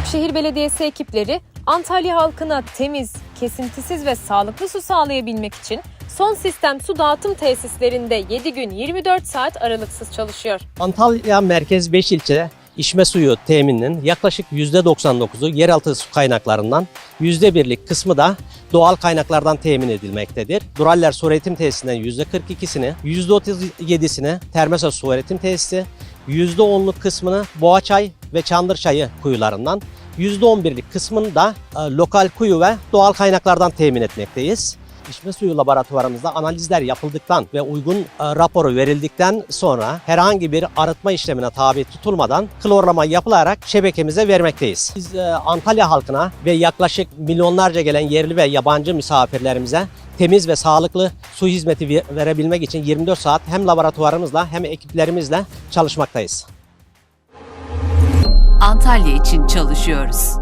Büyükşehir Belediyesi ekipleri Antalya halkına temiz, kesintisiz ve sağlıklı su sağlayabilmek için son sistem su dağıtım tesislerinde 7 gün 24 saat aralıksız çalışıyor. Antalya merkez 5 ilçe içme suyu temininin yaklaşık %99'u yeraltı su kaynaklarından %1'lik kısmı da doğal kaynaklardan temin edilmektedir. Duraller su üretim tesisinden %42'sini, %37'sini Termesa su üretim tesisi, %10'luk kısmını Boğaçay ve Çandırçayı kuyularından, %11'lik kısmını da e, lokal kuyu ve doğal kaynaklardan temin etmekteyiz. İçme suyu laboratuvarımızda analizler yapıldıktan ve uygun e, raporu verildikten sonra herhangi bir arıtma işlemine tabi tutulmadan klorlama yapılarak şebekemize vermekteyiz. Biz e, Antalya halkına ve yaklaşık milyonlarca gelen yerli ve yabancı misafirlerimize temiz ve sağlıklı su hizmeti ve- verebilmek için 24 saat hem laboratuvarımızla hem ekiplerimizle çalışmaktayız. Antalya için çalışıyoruz.